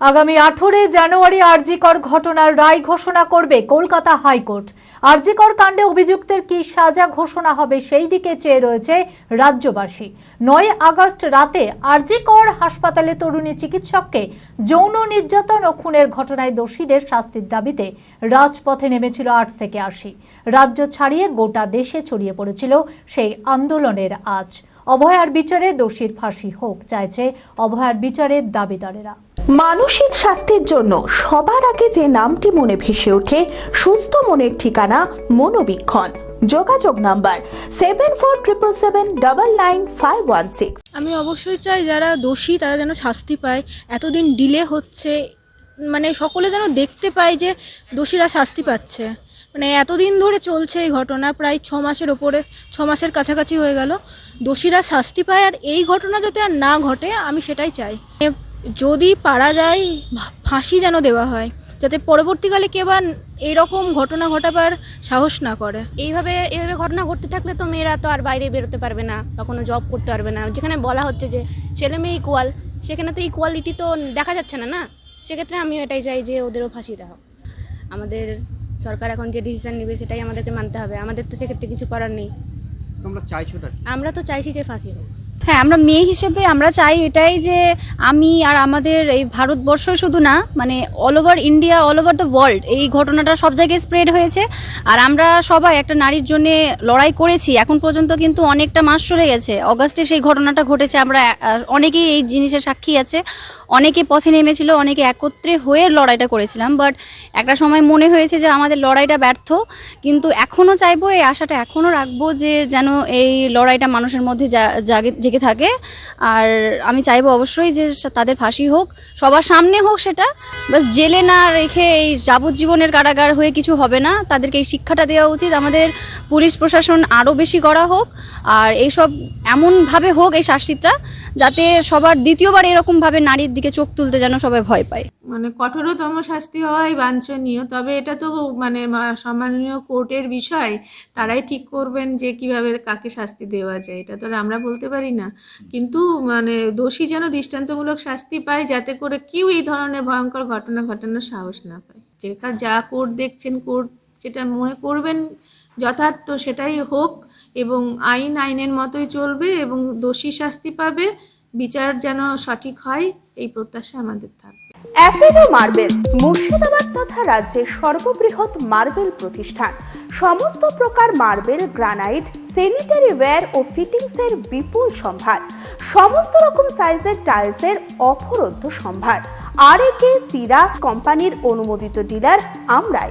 আগামী আঠেরোই জানুয়ারি আরজিকর ঘটনার রায় ঘোষণা করবে কলকাতা হাইকোর্ট। আরজিকর কাণ্ডে অভিযুক্তের কি সাজা ঘোষণা হবে সেই দিকে চেয়ে রয়েছে রাজ্যবাসী। নয় আগস্ট রাতে আরজিকর হাসপাতালে তরুণী চিকিৎসককে যৌন নির্যাতন ও খুনের ঘটনায় দোষীদের শাস্তির দাবিতে রাজপথে নেমেছিল আট থেকে আশি। রাজ্য ছাড়িয়ে গোটা দেশে ছড়িয়ে পড়েছিল সেই আন্দোলনের আজ অভয়ার বিচারে দোষীর ফাঁসি হোক চাইছে অভয়ার বিচারের দাবিদারেরা। মানসিক স্বাস্থ্যের জন্য সবার আগে যে নামটি মনে ভেসে ওঠে, সুস্থ মনের ঠিকানা মনোবীক্ষণ। যোগাযোগ number seven four triple seven double nine five one six আমি অবশ্যই চাই যারা দোষী, তারা যেন শাস্তি পায়। এতদিন ডিলে হচ্ছে মানে সকলে যেন দেখতে পায় যে দোষীরা শাস্তি পাচ্ছে। মানে এতদিন ধরে চলছে এই ঘটনা, প্রায় ছ মাসের ওপরে, ছ মাসের কাছাকাছি হয়ে গেল। দোষীরা শাস্তি পায়, আর এই ঘটনা যাতে আর না ঘটে, আমি সেটাই চাই। যদি পারা যায় ফাঁসি যেন দেওয়া হয় যাতে পরবর্তীকালে কেউ আর এইরকম ঘটনা ঘটাবার সাহস না করে। এইভাবে এইভাবে ঘটনা ঘটতে থাকলে তো মেয়েরা তো আর বাইরে বেরোতে পারবে না বা কোনো জব করতে পারবে না। যেখানে বলা হচ্ছে যে ছেলে মেয়ে ইকুয়াল সেখানে তো ইকুয়ালিটি তো দেখা যাচ্ছে না না? সেক্ষেত্রে আমিও এটাই চাই যে ওদেরও ফাঁসি দেওয়া হোক। আমাদের সরকার এখন যে ডিসিশন নেবে সেটাই আমাদেরকে মানতে হবে। আমাদের তো সেক্ষেত্রে কিছু করার নেই। তোমরা চাইছোটা আমরা তো চাইছি যে ফাঁসি হোক। হ্যাঁ আমরা মেয়ে হিসেবে আমরা চাই এটাই যে আমি আর আমাদের এই ভারতবর্ষ শুধু না মানে all over India all over the world এই ঘটনাটা সব জায়গায় স্প্রেড হয়েছে। আর আমরা সবাই একটা নারীর জন্য লড়াই করেছি। এখন পর্যন্ত কিন্তু অনেকটা মাস চলে গেছে। অগাস্টে সেই ঘটনাটা ঘটেছে। আমরা অনেকেই এই জিনিসের সাক্ষী আছে। অনেকে পথে নেমেছিল, অনেকে একত্রে হয়ে লড়াইটা করেছিলাম। বাট একটা সময় মনে হয়েছে যে আমাদের লড়াইটা ব্যর্থ। কিন্তু এখনও চাইব, এই আশাটা এখনও রাখব যে যেন এই লড়াইটা মানুষের মধ্যে জাগে জেগে থাকে। আর আমি চাইব অবশ্যই যে তাদের ফাঁসি হোক, সবার সামনে হোক সেটা। বাস জেলে না রেখে এই যাবজ্জীবনের কারাগার হয়ে কিছু হবে না। তাদেরকে এই শিক্ষাটা দেওয়া উচিত। আমাদের পুলিশ প্রশাসন আরও বেশি করা হোক। আর এইসব এমনভাবে হোক এই শাস্তিটা যাতে সবার দ্বিতীয়বার এরকমভাবে নারীর দিকে চোখ তুলতে যেন সবাই ভয় পায়। মানে কঠোরতম শাস্তি হওয়াই বাঞ্ছনীয়, তবে এটা তো মানে সম্মানীয় কোর্টের বিষয়, তারাই ঠিক করবেন যে কীভাবে কাকে শাস্তি দেওয়া যায়, এটা তো আমরা বলতে পারি না। কিন্তু মানে দোষী যেন দৃষ্টান্তমূলক শাস্তি পায়, যাতে করে কেউ এই ধরনের ভয়ঙ্কর ঘটনা ঘটানোর সাহস না পায়। যেখানে যা কোর্ট দেখছেন, কোর্ট যেটা মনে করবেন যথার্থ সেটাই হোক এবং আইন আইনের মতোই চলবে এবং দোষী শাস্তি পাবে, বিচার যেন সঠিক হয়, এই প্রত্যাশা আমাদের থাকবে। অ্যাপেলো মার্বেল, মুর্শিদাবাদ তথা রাজ্যের সর্ববৃহৎ মার্বেল প্রতিষ্ঠান। সমস্ত প্রকার মার্বেল, গ্রানাইট স্যানিটারি ওয়্যার ও ফিটিংসের বিপুল সম্ভার। সমস্ত রকম সাইজের টাইলসের অফরন্ত সম্ভার। আর একে সিরা কোম্পানির অনুমোদিত ডিলার আমরাই।